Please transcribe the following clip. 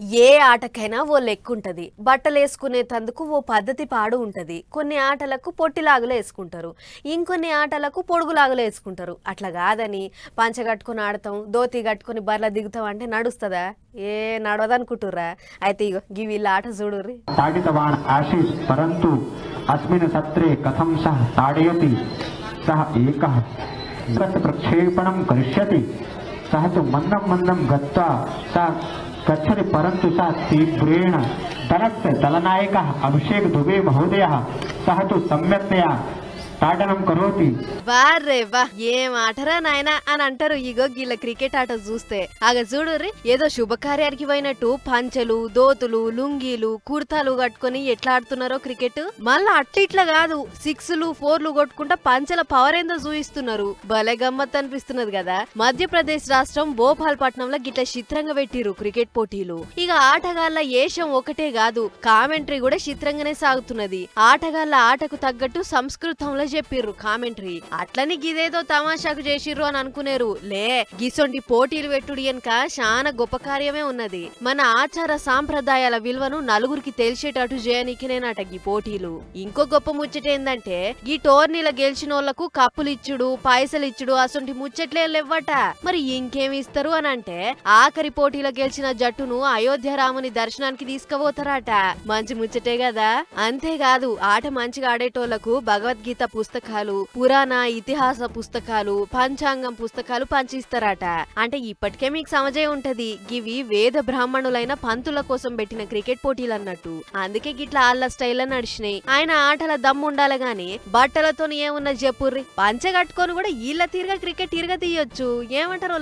ఏ ఆటకైనా ఓ లెక్కుంటది. బట్టలు తందుకు ఓ పద్ధతి పాడు ఉంటది. కొన్ని ఆటలకు పొట్టిలాగులు వేసుకుంటారు. ఇంకొన్ని ఆటలకు పొడుగులాగులు వేసుకుంటారు. అట్లా కాదని పంచ కట్టుకుని ఆడతాం దోతి కట్టుకుని బర్ల దిగుతాం అంటే నడుస్తుందా? ఏ నడవదనుకుంటుర్రా? అయితే ఇగో గివి ఆట చూడుర్రి. అస్మిన్ సత్రే కథం సహ తాడయతి సహ ప్రక్షేపణం కరిష్యతి సహ మందం మందం గత్వా సహ गच्छति परन्तु सा शीघ्रेण दलस्य दलनायकः अभिषेक दुबे महोदय सह तो सम्यक्तया తాటనం ఏం ఆటరా నాయన అని అంటారు ఇగో గీళ్ళ క్రికెట్ ఆట చూస్తే. ఆగ చూడు ఏదో శుభకార్యానికి పోయినట్టు పంచెలు దోతులు లుంగీలు కుర్తాలు కట్టుకుని ఎట్లా ఆడుతున్నారో క్రికెట్? మళ్ళా అట్లా ఇట్లా కాదు సిక్స్లు ఫోర్ ఫోర్లు కొట్టుకుంటా పంచెల పవర్ ఏందో చూయిస్తున్నారు. భలే గమ్మత్ అనిపిస్తున్నది కదా. మధ్యప్రదేశ్ రాష్ట్రం భోపాల్ పట్నంలో గిట్ల చిత్రంగా పెట్టిరు క్రికెట్ పోటీలు. ఇక ఆటగాళ్ళ ఏషం ఒకటే కాదు కామెంటరీ కూడా చిత్రంగానే సాగుతున్నది. ఆటగాళ్ళ ఆటకు తగ్గట్టు సంస్కృతంలో చెప్పిర్రు కామెంటరీ. అట్లని గిదేదో తమాషాకు చేసిర్రు అని అనుకునేరు. లే గిసొంటి పోటీలు పెట్టుడు ఎనక చాలా గొప్ప కార్యమే ఉన్నది. మన ఆచార సాంప్రదాయాల విలువను నలుగురికి తెలిసేటట్టు చేయనికినేనట గీ పోటీలు. ఇంకో గొప్ప ముచ్చట ఏందంటే ఈ టోర్నీల గెలిచిన కప్పులు ఇచ్చుడు పైసలు ఇచ్చుడు అసొంటి ముచ్చట్లే లేవట మరి ఇంకేమి ఇస్తారు అని అంటే ఆఖరి పోటీలో గెలిచిన జట్టును అయోధ్య రాముని దర్శనానికి తీసుకుపోతారట. మంచి ముచ్చటే కదా అంతేకాదు ఆట మంచిగా ఆడేటోళ్ళకు భగవద్గీత పుస్తకాలు పురాణ ఇతిహాస పుస్తకాలు పంచాంగం పుస్తకాలు పంచిస్తారట. అంటే ఇప్పటికే మీకు సమజే ఉంటది. గివి వేద బ్రాహ్మణులైన పంతుల కోసం పెట్టిన క్రికెట్ పోటీలు అన్నట్టు అందుకే గిట్లా ఆళ్ళ స్టైల్ నడిచినాయి. ఆయన ఆటల దమ్ముండాలి గాని బట్టలతో ఏమున్న చెప్పుర్రి పంచె కట్టుకొని కూడా ఈళ్ళ తీరుగా క్రికెట్ తీరుగా తీయొచ్చు. ఏమంటారు